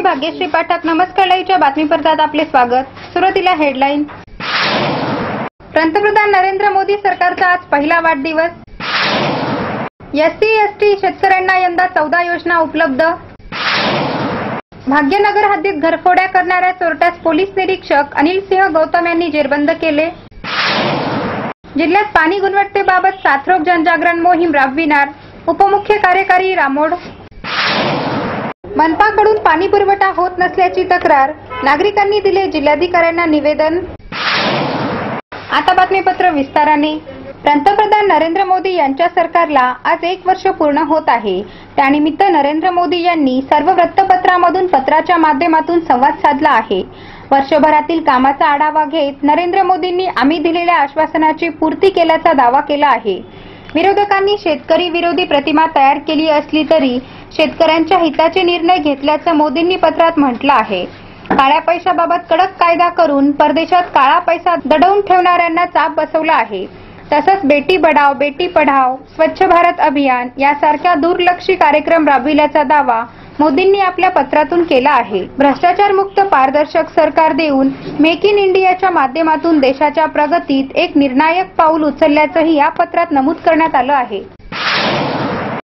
मी भाग्यश्री पाठक नमस्कार लाईव्हच्या बातमीपत्रात आपले स्वागत. सुरुवातीला हेडलाईन पंतप्रधान नरेंद्र मोदी सरकारचा आज पहिला वाढदिवस. एससी एसटी शेतकऱ्यांना यंदा चौदा योजना उपलब्ध. भाग्यनगर हद्दीत घरफोड्या करणाऱ्या चोरट्यास पोलीस निरीक्षक अनिल सिंह गौतम यांनी जेरबंद केले. जिल्ह्यात पाणी गुणवत्तेबाबत साथरोग जनजागरण मोहीम राबविणार उपमुख्य कार्यकारी रामोड. मनपाकडून पाणी पुरवठा होत नसल्याची तक्रार नागरिकांनी दिले जिल्हाधिकाऱ्यांना निवेदन. आता बातमीपत्र विस्ताराने. पंतप्रधान नरेंद्र मोदी यांच्या सरकारला आज एक वर्ष पूर्ण होत आहे. त्यानिमित्त नरेंद्र मोदी यांनी सर्व वृत्तपत्रामधून पत्राच्या माध्यमातून संवाद साधला आहे. वर्षभरातील कामाचा आढावा घेत नरेंद्र मोदींनी आम्ही दिलेल्या आश्वासनाची पूर्ती केल्याचा दावा केला आहे. विरोधकांनी शेतकरी विरोधी प्रतिमा तयार केली असली तरी शेतकऱ्यांच्या हिताचे निर्णय घेतल्याचं मोदींनी पत्रात म्हटलं आहे. काळ्या पैशाबाबत कडक कायदा करून परदेशात काळा पैसा दडवून ठेवणाऱ्यांना चाप बसवला आहे. तसंच बेटी बढाव बेटी पढाव स्वच्छ भारत अभियान यासारख्या दुर्लक्षी कार्यक्रम राबविल्याचा दावा मोदींनी आपल्या पत्रातून केला आहे. भ्रष्टाचार मुक्त पारदर्शक सरकार देऊन मेक इन इंडियाच्या माध्यमातून देशाच्या प्रगतीत एक निर्णायक पाऊल उचलल्याचंही या पत्रात नमूद करण्यात आलं आहे.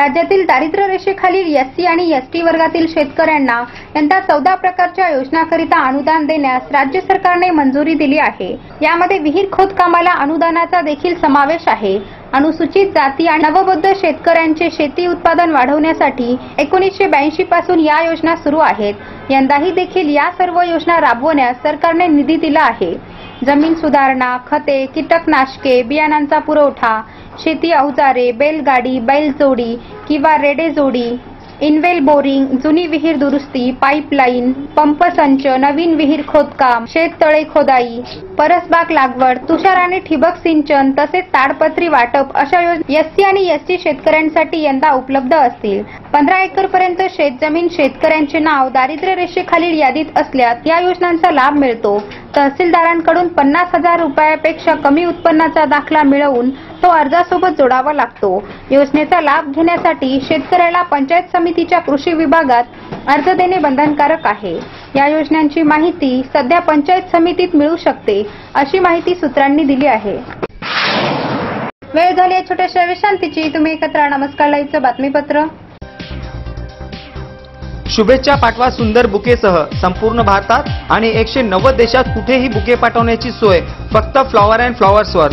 राज्यातील दारिद्र्य रेषेखालील एससी आणि एसटी वर्गातील शेतकऱ्यांना यंदा चौदा प्रकारच्या योजनाकरिता अनुदान देण्यास राज्य सरकारने मंजुरी दिली आहे. यामध्ये विहीर खोदकामाला अनुदानाचा देखील समावेश आहे. अनुसूचित जाती आणि नवबद्ध शेतकऱ्यांचे शेती उत्पादन वाढवण्यासाठी एकोणीसशे ब्याऐंशी पासून या योजना सुरू आहेत. यंदाही देखील या सर्व योजना राबवण्यास सरकारने निधी दिला आहे. जमीन सुधारणा खते कीटकनाशके बियाणांचा पुरवठा शेती अवजारे बैलगाडी बैलजोडी किंवा रेडे जोडी इनवेल बोरिंग जुनी विहीर दुरुस्ती पाईपलाईन पंप संच नवीन विहीर खोदकाम शेततळे खोदाई परसबाग लागवड तुषार आणि ठिबक सिंचन तसेच ताडपत्री वाटप अशा योजना एससी आणि एसटी शेतकऱ्यांसाठी यंदा उपलब्ध असतील. पंधरा एकर पर्यंत शेतजमीन शेतकऱ्यांचे नाव दारिद्र्य रेषेखालील यादीत असल्यास या योजनांचा लाभ मिळतो. तहसीलदारांकडून पन्नास हजार रुपयापेक्षा कमी उत्पन्नाचा दाखला मिळवून तो अर्जासोबत जोडावा लागतो. योजनेचा लाभ घेण्यासाठी शेतकऱ्याला पंचायत समितीच्या कृषी विभागात अर्ज देणे बंधनकारक आहे. या योजनांची माहिती सध्या पंचायत समितीत मिळू शकते अशी माहिती सूत्रांनी दिली आहे. वेळ झाली आहे छोट्याशा विश्रांतीची. तुम्ही एकत्र नमस्कार लाईव्हचं बातमीपत्र. शुभेच्छा पाठवा सुंदर बुकेसह. संपूर्ण भारतात आणि एकशे नव्वद देशात कुठेही बुके पाठवण्याची सोय. फक्त फ्लॉवर अँड फ्लॉवर्सवर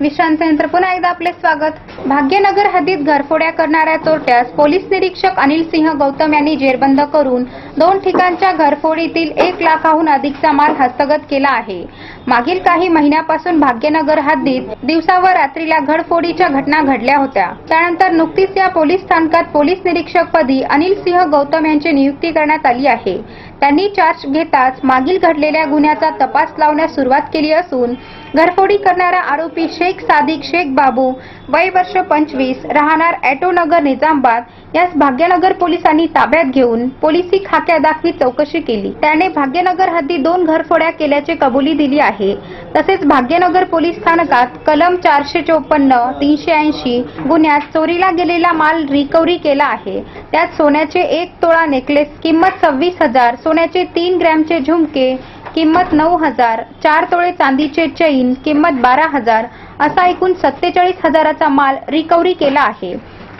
विश्रांतीनंतर पुन्हा एकदा आपले स्वागत. भाग्यनगर हद्दीत घरफोड्या करणाऱ्या चोरट्यास पोलीस निरीक्षक अनिल सिंह गौतम यांनी जेरबंद करून दोन ठिकाणच्या घरफोडीतील एक लाखाहून अधिकचा माल हस्तगत केला आहे. मागील काही महिन्यापासून भाग्यनगर हद्दीत दिवसा व रात्रीला घरफोडीच्या घटना घडल्या होत्या. त्यानंतर नुकतीच या पोलीस स्थानकात पोलीस निरीक्षक पदी अनिल सिंह गौतम यांची नियुक्ती करण्यात आली आहे. त्यांनी चार्ज घेताच मागील घडलेल्या गुन्ह्याचा तपास लावण्यास सुरुवात केली असून घरफोडी करणारा आरोपी शेख सादिक शेख बाबू वय वर्ष पंचवीस राहणार ॲटोनगर निजामाबाद यास भाग्यनगर पोलिसांनी ताब्यात घेऊन पोलिसी खाक्या दाखवी चौकशी केली. त्याने भाग्यनगर हद्दी दोन घरफोड्या केल्याचे कबुली दिली आहे. तसेच भाग्यनगर पोलीस स्थानकात कलम चारशे चोपन्न तीनशे ऐंशी गुन्ह्यात चोरीला गेलेला माल रिकव्हरी केला आहे. त्यात सोन्याचे एक तोळा नेकलेस किंमत सव्वीस हजार सोन्याचे तीन ग्रॅमचे झुमके किंमत नऊ हजार चार तोळे चांदीचे चैन किंमत बारा हजार असा एकूण सत्तेचाळीस हजाराचा माल रिकव्हरी केला आहे.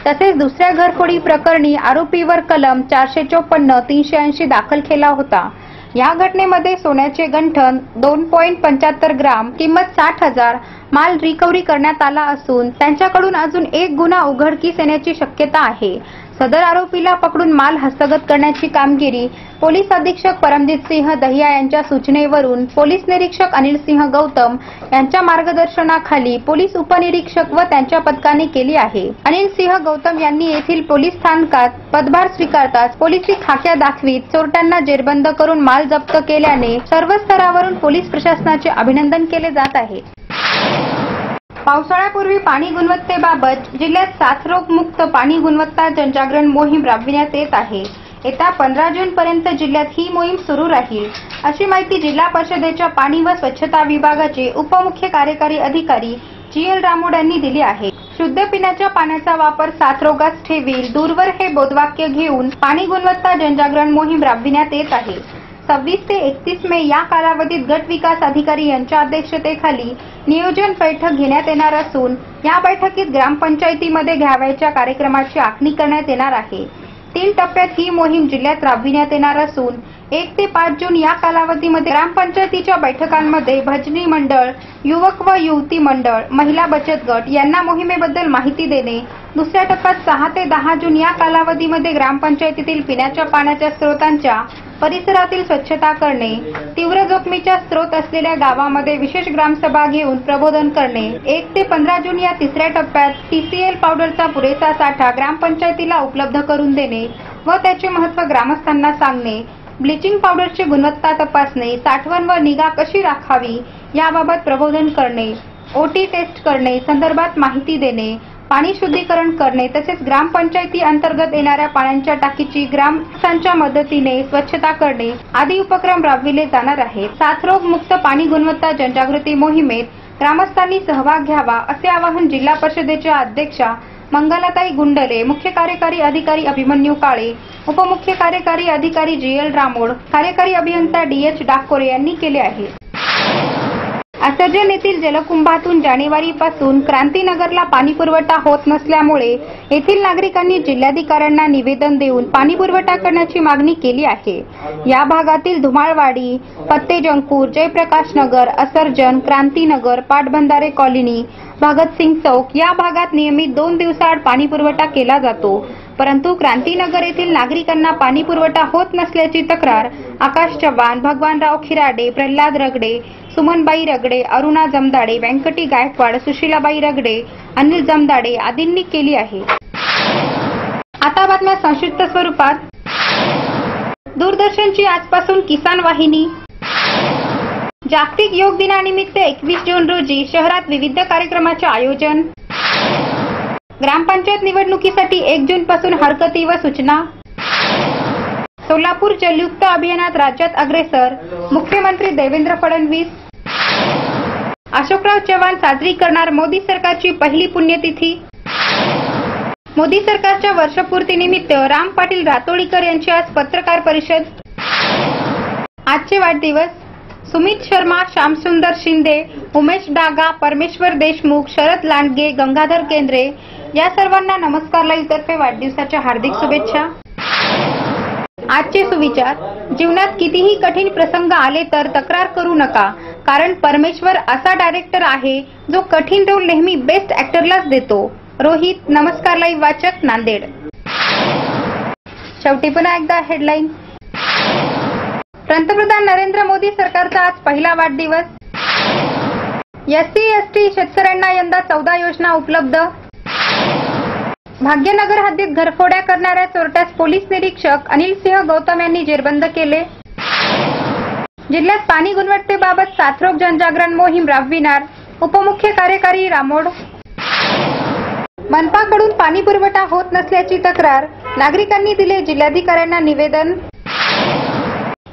तसेच दुसऱ्या घरफोडी प्रकरणी आरोपीवर कलम चारशे चोपन्न तीनशे ऐंशी दाखल केला होता. या घटनेमध्ये सोन्याचे गंठन दोन पॉईंट पंच्याहत्तर ग्राम किंमत साठ हजार माल रिकव्हरी करण्यात आला असून त्यांच्याकडून अजून एक गुन्हा उघडकीस येण्याची शक्यता आहे. सदर आरोपीला पकडून माल हस्तगत करण्याची कामगिरी पोलीस अधीक्षक परमजित सिंह दहिया यांच्या सूचनेवरून पोलीस निरीक्षक अनिल सिंह गौतम यांच्या मार्गदर्शनाखाली पोलीस उपनिरीक्षक व त्यांच्या पथकाने केली आहे. अनिल सिंह गौतम यांनी येथील पोलीस स्थानकात पदभार स्वीकारताच पोलिसी खाक्या दाखवीत चोरट्यांना जेरबंद करून माल जप्त केल्याने सर्व स्तरावरून पोलीस प्रशासनाचे अभिनंदन केले जात आहे. पावसाळ्यापूर्वी पाणी गुणवत्तेबाबत जिल्ह्यात साथरोग मुक्त पाणी गुणवत्ता जनजागरण मोहीम राबविण्यात येत आहे. येत्या पंधरा जून पर्यंत जिल्ह्यात ही मोहीम सुरू राहील. अशी माहिती जिल्हा परिषदेच्या पाणी व स्वच्छता विभागाचे उपमुख्य कार्यकारी अधिकारी जी एल रामोड यांनी दिली आहे. शुद्ध पिण्याच्या पाण्याचा वापर साथरोगास ठेवील दूरवर हे बोधवाक्य घेऊन पाणी गुणवत्ता जनजागरण मोहीम राबविण्यात येत आहे. सव्वीस ते एकतीस मे या कालावधीत गट विकास अधिकारी यांच्या अध्यक्षतेखाली नियोजन बैठक घेण्यात येणार असून या बैठकीत ग्रामपंचायतीमध्ये घ्यावयाच्या कार्यक्रमाची आखणी करण्यात येणार आहे. तीन टप्प्यात ही मोहीम जिल्ह्यात राबविण्यात येणार असून एक ते पाच जून या कालावधीमध्ये ग्रामपंचायतीच्या बैठकांमध्ये भजनी मंडळ युवक व युवती मंडळ महिला बचत गट यांना मोहिमेबद्दल माहिती देणे दुसऱ्या टप्प्यात सहा ते दहा जून या कालावधीमध्ये ग्रामपंचायतीतील पिण्याच्या पाण्याच्या स्रोतांच्या परिसरातील स्वच्छता करणे तीव्र जोखमीच्या स्रोत असलेल्या गावामध्ये विशेष ग्रामसभा घेऊन प्रबोधन करणे एक ते पंधरा जून या तिसऱ्या टप्प्यात टीसीएल पावडरचा पुरेसा साठा ग्रामपंचायतीला उपलब्ध करून देणे व त्याचे महत्त्व ग्रामस्थांना सांगणे ब्लिचिंग पावडरची गुणवत्ता तपासणे साठवण व निगा कशी राखावी याबाबत प्रबोधन करणे ओटी टेस्ट करणे संदर्भात माहिती देणे पाणी शुद्धीकरण करणे तसेच ग्रामपंचायती अंतर्गत येणाऱ्या पाण्याच्या टाकीची ग्रामस्थांच्या मदतीने स्वच्छता करणे आदी उपक्रम राबविले जाणार आहेत. साथरोग मुक्त पाणी गुणवत्ता जनजागृती मोहिमेत ग्रामस्थांनी सहभाग घ्यावा असे आवाहन जिल्हा परिषदेच्या अध्यक्षा मंगलाताई गुंडले मुख्य कार्यकारी अधिकारी अभिमन्यू काळे उपमुख्य कार्यकारी अधिकारी जी एल रामोड कार्यकारी अभियंता डी एच डाकोरे यांनी केले आहे. आसर्जन येथील जलकुंभातून जानेवारीपासून क्रांतीनगरला पाणीपुरवठा होत नसल्यामुळे येथील नागरिकांनी जिल्हाधिकाऱ्यांना निवेदन देऊन पाणीपुरवठा करण्याची मागणी केली आहे. या भागातील धुमाळवाडी पत्तेजंकूर जयप्रकाश नगर असर्जन क्रांतीनगर पाटबंधारे कॉलनी भगतसिंग चौक या भागात नियमित दोन दिवसाआड पाणी पुरवठा केला जातो. परंतु क्रांतीनगर येथील नागरिकांना पाणी पुरवठा होत नसल्याची तक्रार आकाश चव्हाण भगवानराव खिराडे प्रल्हाद रगडे सुमनबाई रगडे अरुणा जमदाडे व्यंकटी गायकवाड सुशीलाबाई रगडे अनिल जमदाडे आदींनी केली आहे. आता बातम्या संक्षिप्त स्वरूपात. दूरदर्शनची आजपासून किसान वाहिनी. जागतिक योग दिनानिमित्त एकवीस जून रोजी शहरात विविध कार्यक्रमाचे आयोजन. ग्रामपंचायत निवडणुकीसाठी एक जून पासून हरकती व सूचना. सोलापूर जलयुक्त अभियानात राज्यात अग्रेसर मुख्यमंत्री देवेंद्र फडणवीस. अशोकराव चव्हाण साजरी करणार मोदी सरकारची पहिली पुण्यतिथी. मोदी सरकारच्या वर्षपूर्तीनिमित्त राम पाटील रातोळीकर यांची आज पत्रकार परिषद. आजचे वाढदिवस. सुमित शर्मा श्यामसुंदर शिंदे उमेश डागा परमेश्वर देशमुख शरद लांडगे गंगाधर केंद्रे या सर्वांना नमस्कार लाईव्ह तर्फे वाढदिवसाच्या हार्दिक शुभेच्छा. आजचे सुविचार जीवनात कितीही कठीण प्रसंग आले तर तक्रार करू नका कारण परमेश्वर असा डायरेक्टर आहे जो कठीण रोल नेहमी बेस्ट ऍक्टरलाच देतो. रोहित नमस्कार लाईव्ह वाचक नांदेड. शेवटी पुन्हा एकदा हेडलाईन पंतप्रधान नरेंद्र मोदी सरकारचा आज पहिला वाढदिवस. एससी एसटी शेतकऱ्यांना यंदा चौदा योजना उपलब्ध. भाग्यनगर हद्दीत घरफोड्या करणाऱ्या चोरट्यास पोलीस निरीक्षक अनिल सिंह गौतम यांनी जेरबंद केले. जिल्ह्यात पाणी गुणवत्तेबाबत साथरोग जनजागरण मोहीम राबविणार उपमुख्य कार्यकारी रामोड. मनपाकडून पाणी पुरवठा होत नसल्याची तक्रार नागरिकांनी दिले जिल्हाधिकाऱ्यांना निवेदन.